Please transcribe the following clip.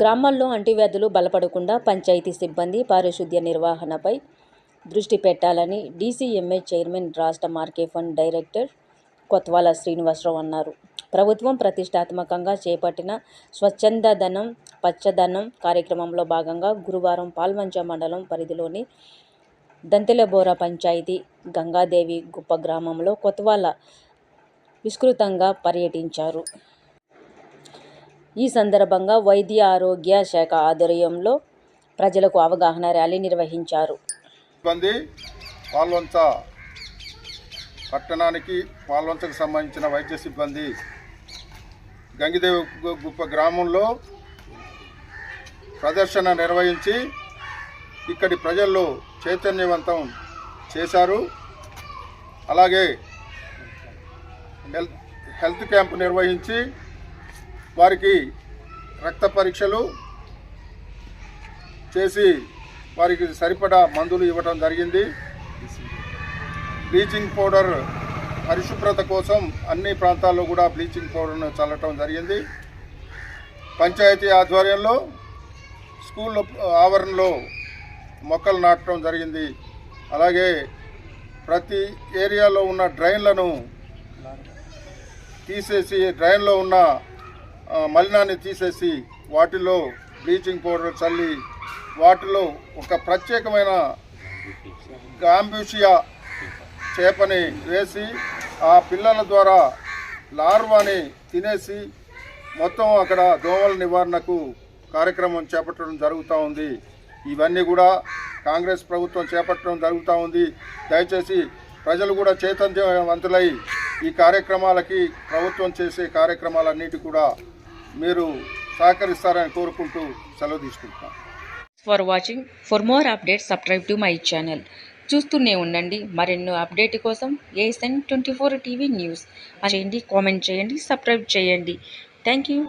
గ్రామాల్లో అంటువ్యాధులు బలపడకుండా పంచాయతీ సిబ్బంది పారిశుద్ధ్య నిర్వహణపై దృష్టి పెట్టాలని డీసీఎంఏ చైర్మన్ రాష్ట్ర మార్కే ఫండ్ డైరెక్టర్ కొత్వాల శ్రీనివాసరావు అన్నారు. ప్రభుత్వం ప్రతిష్టాత్మకంగా చేపట్టిన స్వచ్ఛందనం పచ్చదనం కార్యక్రమంలో భాగంగా గురువారం పాల్వంచ మండలం పరిధిలోని దంతెలబోర పంచాయతీ గంగాదేవి గుప్ప గ్రామంలో కొత్వాల విస్తృతంగా పర్యటించారు. ఈ సందర్భంగా వైద్య ఆరోగ్య శాఖ ఆధ్వర్యంలో ప్రజలకు అవగాహన ర్యాలీ నిర్వహించారు. సిబ్బంది పాల్వంచ పట్టణానికి పాల్వంచకు సంబంధించిన వైద్య సిబ్బంది గంగిదేవి గుప్ప గ్రామంలో ప్రదర్శన నిర్వహించి ఇక్కడి ప్రజల్లో చైతన్యవంతం చేశారు. అలాగే హెల్త్ హెల్త్ క్యాంప్ నిర్వహించి వారికి రక్త పరీక్షలు చేసి వారికి సరిపడా మందులు ఇవ్వటం జరిగింది. బ్లీచింగ్ పౌడర్ పరిశుభ్రత కోసం అన్ని ప్రాంతాల్లో కూడా బ్లీచింగ్ పౌడర్ను చల్లటం జరిగింది. పంచాయతీ ఆధ్వర్యంలో స్కూల్ ఆవరణలో మొక్కలు నాటడం జరిగింది. అలాగే ప్రతి ఏరియాలో ఉన్న డ్రైన్లను తీసేసి డ్రైన్లో ఉన్న మలినాన్ని తీసేసి వాటిలో బ్లీచింగ్ పౌడర్ చల్లి వాటిలో ఒక ప్రత్యేకమైన గాంబ్యూషియా చేపని వేసి ఆ పిల్లల ద్వారా లార్వాని తినేసి మొత్తం అక్కడ దోమల నివారణకు కార్యక్రమం చేపట్టడం జరుగుతూ ఉంది. ఇవన్నీ కూడా కాంగ్రెస్ ప్రభుత్వం చేపట్టడం జరుగుతూ ఉంది. దయచేసి ప్రజలు కూడా చైతన్యవంతులై ఈ కార్యక్రమాలకి ప్రభుత్వం చేసే కార్యక్రమాలన్నిటి కూడా మీరు సహకరిస్తారని కోరుకుంటూ సెలవు తీసుకుంటున్నాను for watching for more updates subscribe to my channel చూస్తూనే ఉండండి. మరెన్నో అప్డేట్ కోసం ASN twenty four TV news చేయండి కామెంట్ చేయండి సబ్స్క్రైబ్ చేయండి. Thank you